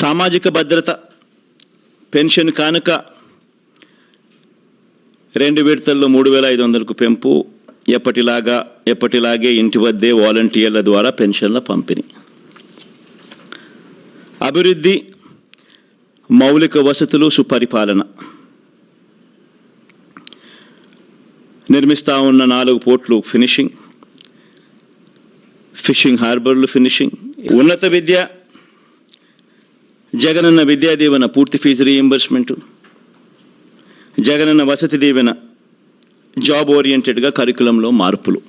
సామాజిక భద్రత పెన్షన్ కానుక రెండు విడతల్లో మూడు వేల ఐదు వందలకు పెంపు ఎప్పటిలాగా ఎప్పటిలాగే ఇంటి వద్దే వాలంటీర్ల ద్వారా పెన్షన్ల పంపిణీ. అభివృద్ధి మౌలిక వసతులు సుపరిపాలన. నిర్మిస్తూ ఉన్న నాలుగు పోర్ట్లు ఫినిషింగ్ ఫిషింగ్ హార్బర్లు ఫినిషింగ్ ఉన్నత విద్య జగనన్న విద్యా దీవెన పూర్తి fee reimbursement Jagananna Vasathi Deevena job ఓరియంటెడ్గా కరికులంలో మార్పులు.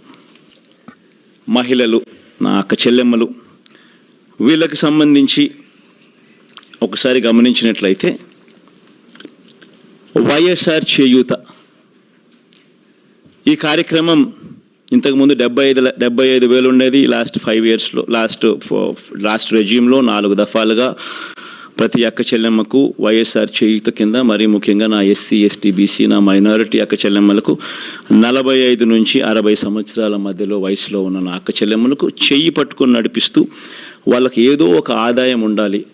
మహిళలు నా అక్క చెల్లెమ్మలు వీళ్ళకి సంబంధించి ఒకసారి గమనించినట్లయితే వైఎస్ఆర్ చేయూత. ఈ కార్యక్రమం ఇంతకుముందు డెబ్బై ఐదు డెబ్బై ఐదు వేలు ఉండేది లాస్ట్ ఫైవ్ ఇయర్స్లో లాస్ట్ లాస్ట్ రెజ్యూమ్లో నాలుగు దఫాలుగా ప్రతి అక్క చెల్లెమ్మకు వైఎస్ఆర్ చేయుత కింద మరీ ముఖ్యంగా నా ఎస్సీ ఎస్టీ బీసీ నా మైనారిటీ అక్క చెల్లెమ్మలకు నలభై ఐదు నుంచి అరవై సంవత్సరాల మధ్యలో వయసులో ఉన్న నా అక్క చెల్లెమ్మలకు చెయ్యి పట్టుకొని నడిపిస్తూ వాళ్ళకి ఏదో ఒక ఆదాయం ఉండాలి.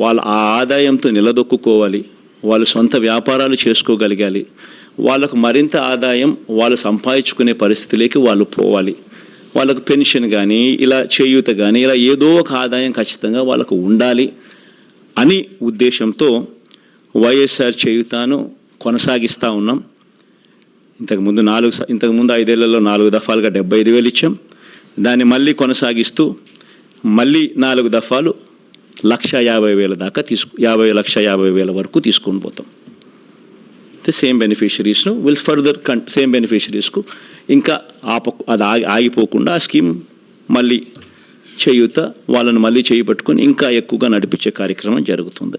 వాళ్ళ ఆ ఆదాయంతో నిలదొక్కుకోవాలి. వాళ్ళు సొంత వ్యాపారాలు చేసుకోగలగాలి. వాళ్ళకు మరింత ఆదాయం వాళ్ళు సంపాదించుకునే పరిస్థితిలోకి వాళ్ళు పోవాలి. వాళ్ళకు పెన్షన్ కానీ ఇలా చేయూత కానీ ఇలా ఏదో ఒక ఆదాయం ఖచ్చితంగా వాళ్ళకు ఉండాలి. అని ఉద్దేశంతో వైఎస్ఆర్ చేయుతాను కొనసాగిస్తూ ఉన్నాం. ఇంతకుముందు నాలుగు ఇంతకుముందు ఐదేళ్ళలో నాలుగు దఫాలుగా డెబ్బై ఐదు వేలు ఇచ్చాం. దాన్ని మళ్ళీ కొనసాగిస్తూ మళ్ళీ నాలుగు దఫాలు లక్ష యాభై వేల దాకా తీసుకు యాభై లక్ష యాభై వేల వరకు తీసుకొని పోతాం. అయితే సేమ్ బెనిఫిషరీస్ను విల్ ఫర్దర్ కన్ సేమ్ బెనిఫిషరీస్కు ఇంకా ఆప అది ఆగి ఆగిపోకుండా ఆ స్కీమ్ మళ్ళీ చేయూత వాళ్ళని మళ్ళీ చేయి పట్టుకొని ఇంకా ఎక్కువగా నడిపించే కార్యక్రమం జరుగుతుంది.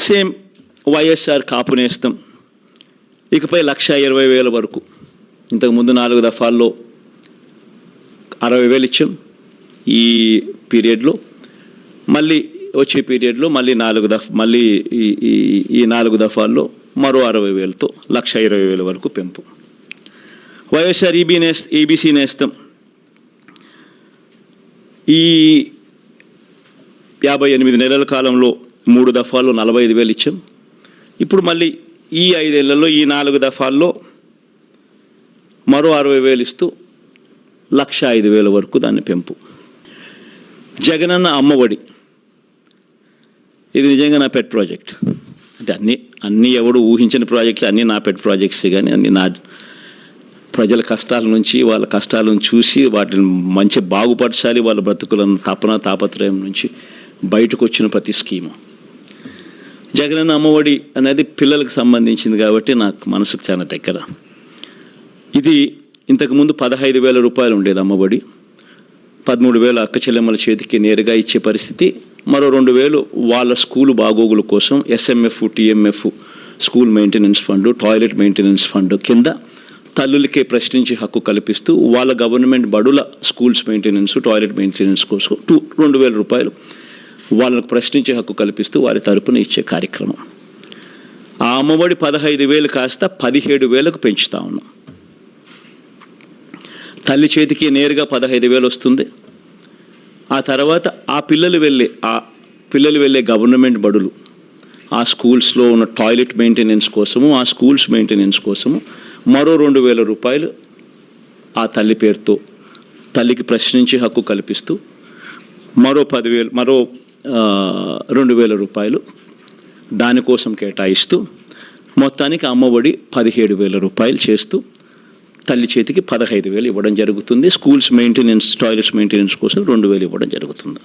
సేమ్ వైఎస్ఆర్ కాపు నేస్తం. ఇకపై లక్ష ఇరవై వేల వరకు ఇంతకుముందు నాలుగు దఫాల్లో అరవై వేలు ఇచ్చాం ఈ పీరియడ్లో. మళ్ళీ వచ్చే పీరియడ్లో మళ్ళీ నాలుగు దఫ మళ్ళీ ఈ ఈ నాలుగు దఫాల్లో మరో అరవై వేలతో లక్ష ఇరవై వేల వరకు పెంపు. వైఎస్ఆర్ ఈబీ నేస్త ఈబీసీ నేస్తం ఈ యాభై ఎనిమిది నెలల కాలంలో మూడు దఫాల్లో నలభై ఐదు వేలు ఇచ్చాం. ఇప్పుడు మళ్ళీ ఈ ఐదేళ్ళలో ఈ నాలుగు దఫాల్లో మరో అరవై వేలు ఇస్తూ లక్ష ఐదు వేల వరకు దాన్ని పెంపు. జగనన్న అమ్మఒడి ఇది నిజంగా నా పెట్ ప్రాజెక్ట్ అంటే అన్ని అన్ని ఎవడు ఊహించిన ప్రాజెక్టులు అన్నీ నా పెట్ ప్రాజెక్ట్స్ కానీ అన్ని నా ప్రజల కష్టాల నుంచి వాళ్ళ కష్టాలను చూసి వాటిని మంచి బాగుపరచాలి వాళ్ళ బ్రతుకులను తపన తాపత్రయం నుంచి బయటకు వచ్చిన ప్రతి స్కీము. జగనన్న అమ్మఒడి అనేది పిల్లలకు సంబంధించింది కాబట్టి నాకు మనసుకు చాలా దగ్గర. ఇది ఇంతకుముందు పదహైదు వేల రూపాయలు ఉండేది అమ్మఒడి. పదమూడు వేలు అక్క చెల్లెమ్మల చేతికి నేరుగా ఇచ్చే పరిస్థితి. మరో రెండు వేలు వాళ్ళ స్కూలు బాగోగుల కోసం SMF TMF school maintenance fund toilet maintenance fund కింద తల్లులకే ప్రశ్నించే హక్కు కల్పిస్తూ వాళ్ళ గవర్నమెంట్ బడుల స్కూల్స్ మెయింటెనెన్స్ టాయిలెట్ మెయింటెనెన్స్ కోసం టూ రెండు వేల రూపాయలు వాళ్ళకు ప్రశ్నించే హక్కు కల్పిస్తూ వారి తరపున ఇచ్చే కార్యక్రమం. ఆ అమ్మఒడి పదహైదు వేలు కాస్త పదిహేడు వేలకు పెంచుతా ఉన్నాం. తల్లి చేతికి నేరుగా పదహైదు వేలు వస్తుంది. ఆ తర్వాత ఆ పిల్లలు వెళ్ళే ఆ పిల్లలు వెళ్ళే గవర్నమెంట్ బడులు ఆ స్కూల్స్లో ఉన్న టాయిలెట్ మెయింటెనెన్స్ కోసము ఆ స్కూల్స్ మెయింటెనెన్స్ కోసము మరో రెండు వేల రూపాయలు ఆ తల్లి పేరుతో తల్లికి ప్రశ్నించే హక్కు కల్పిస్తూ మరో పదివేలు మరో రెండు వేల రూపాయలు దానికోసం కేటాయిస్తూ మొత్తానికి అమ్మఒడి పదిహేడు వేల రూపాయలు చేస్తూ తల్లి చేతికి పదహైదు వేలు ఇవ్వడం జరుగుతుంది. స్కూల్స్ మెయింటెనెన్స్ టాయిలెట్స్ మెయింటెనెన్స్ కోసం రెండు వేలు ఇవ్వడం జరుగుతుంది.